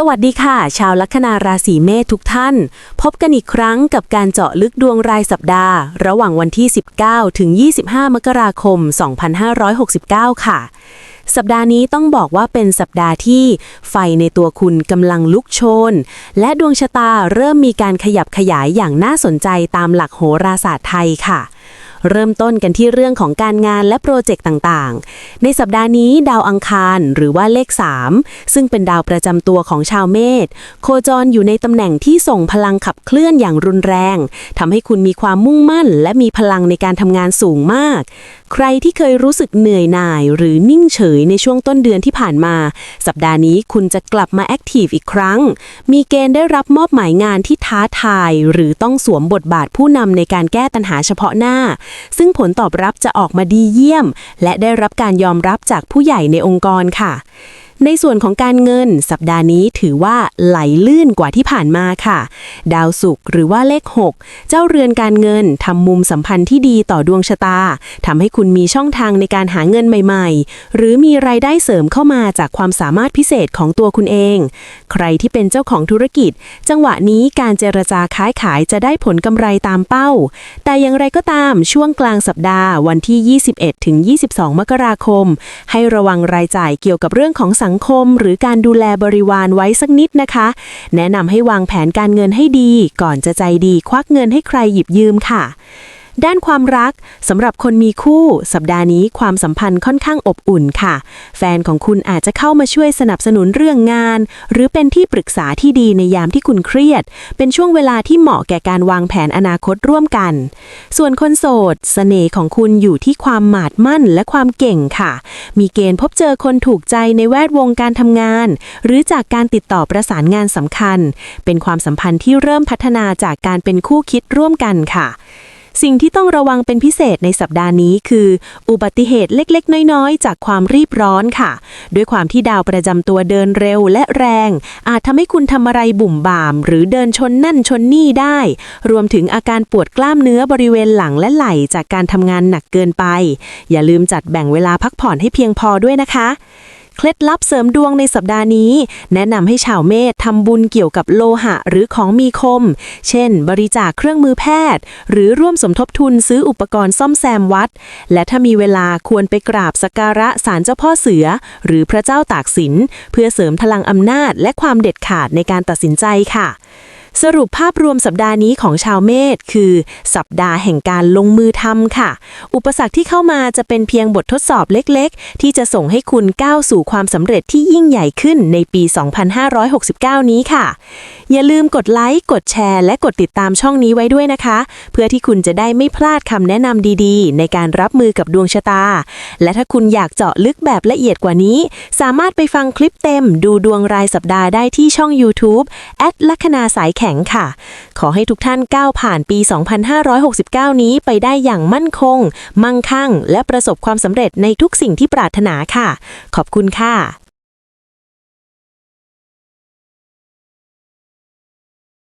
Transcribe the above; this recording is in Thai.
สวัสดีค่ะ ชาวลัคนาราศีเมษทุกท่าน พบกันอีกครั้งกับการเจาะลึกดวงรายสัปดาห์ ระหว่างวันที่ 19 ถึง 25 มกราคม 2569 ค่ะ สัปดาห์นี้ต้องบอกว่าเป็นสัปดาห์ที่ไฟในตัวคุณกำลังลุกโชน และดวงชะตาเริ่มมีการขยับขยายอย่างน่าสนใจตามหลักโหราศาสตร์ไทยค่ะ เริ่มต้นกันที่เรื่องของการงานและโปรเจกต์ต่างๆ ในสัปดาห์นี้ดาวอังคารหรือว่าเลข 3 ซึ่งเป็นดาวประจำตัวของชาวเมษโคจรอยู่ในตำแหน่งที่ส่งพลังขับเคลื่อนอย่างรุนแรงทำให้คุณมีความมุ่งมั่น และมีพลังในการทำงานสูงมาก ใครที่เคยรู้สึกเหนื่อยหน่าย หรือนิ่งเฉยในช่วงต้นเดือนที่ผ่านมา สัปดาห์นี้คุณจะกลับมาแอคทีฟอีกครั้ง มีเกณฑ์ได้รับมอบหมายงานที่ท้าทาย หรือต้องสวมบทบาทผู้นำในการแก้ปัญหาเฉพาะหน้าซึ่งผลตอบรับจะออกมาดีเยี่ยม และได้รับการยอมรับจากผู้ใหญ่ในองค์กรค่ะ ในส่วนของการเงินสัปดาห์นี้ถือว่าไหลลื่นกว่าที่ผ่านมาค่ะ ดาวศุกร์หรือว่าเลข 6 เจ้าเรือนการเงินทำมุมสัมพันธ์ที่ดีต่อดวงชะตาทำให้คุณมีช่องทางในการหาเงินใหม่ๆ หรือมีรายได้เสริมเข้ามาจากความสามารถพิเศษของตัวคุณเอง ใครที่เป็นเจ้าของธุรกิจ จังหวะนี้การเจรจาค้ายขายจะได้ผลกำไรตามเป้า แต่อย่างไรก็ตามช่วงกลางสัปดาห์วันที่ 21ถึง22 มกราคม ให้ระวังรายจ่ายเกี่ยวกับเรื่องของสังคม หรือการดูแลบริวารไว้สักนิดนะคะ แนะนำให้วางแผนการเงินให้ดี ก่อนจะใจดีควักเงินให้ใครหยิบยืมค่ะ ด้านความรักสำหรับคนมีคู่ สัปดาห์นี้ความสัมพันธ์ค่อนข้างอบอุ่นค่ะ แฟนของคุณอาจจะเข้ามาช่วยสนับสนุนเรื่องงาน หรือเป็นที่ปรึกษาที่ดีในยามที่คุณเครียด เป็นช่วงเวลาที่เหมาะแก่การวางแผนอนาคตร่วมกัน ส่วนคนโสดเสน่ห์ของคุณอยู่ที่ความหมาดมั่นและความเก่งค่ะ มีเกณฑ์พบเจอคนถูกใจในแวดวงการทำงาน หรือจากการติดต่อประสานงานสำคัญ เป็นความสัมพันธ์ที่เริ่มพัฒนาจากการเป็นคู่คิดร่วมกันค่ะ สิ่งที่ต้องระวังเป็นพิเศษในสัปดาห์นี้คือ อุบัติเหตุเล็กๆ น้อยๆ จากความรีบร้อนค่ะ ด้วยความที่ดาวประจำตัวเดินเร็วและแรง อาจทำให้คุณทำอะไรบุ่มบ่าม หรือเดินชนนั่นชนนี่ได้ รวมถึงอาการปวดกล้ามเนื้อบริเวณหลังและไหล่จากการทำงานหนักเกินไป อย่าลืมจัดแบ่งเวลาพักผ่อนให้เพียงพอด้วยนะคะ เคล็ดลับเสริมดวงในสัปดาห์นี้ แนะนำให้ชาวเมษทำบุญเกี่ยวกับโลหะหรือของมีคม เช่น บริจาคเครื่องมือแพทย์ หรือร่วมสมทบทุนซื้ออุปกรณ์ซ่อมแซมวัด และถ้ามีเวลาควรไปกราบสักการะศาลเจ้าพ่อเสือ หรือพระเจ้าตากสิน เพื่อเสริมพลังอำนาจและความเด็ดขาดในการตัดสินใจค่ะ สรุปภาพรวมสัปดาห์นี้ของชาวเมษคือ สัปดาห์แห่งการลงมือทำค่ะ อุปสรรคที่เข้ามาจะเป็นเพียงบททดสอบเล็กๆ ที่จะส่งให้คุณก้าวสู่ความสำเร็จที่ยิ่งใหญ่ขึ้นในปี 2569 นี้ค่ะ อย่าลืมกดไลค์ กดแชร์ และกดติดตามช่องนี้ไว้ด้วยนะคะ เพื่อที่คุณจะได้ไม่พลาดคำแนะนำดีๆ ในการรับมือกับดวงชะตา และถ้าคุณอยากเจาะลึกแบบละเอียดกว่านี้ สามารถไปฟังคลิปเต็มดูดวงรายสัปดาห์ได้ที่ช่อง YouTube แอดลัคนาสายแขข็งค่ะ ขอให้ทุกท่านก้าวผ่านปี 2569 นี้ไปได้อย่างมั่นคง มั่งคั่ง และประสบความสำเร็จในทุกสิ่งที่ปรารถนาค่ะ ขอบคุณค่ะ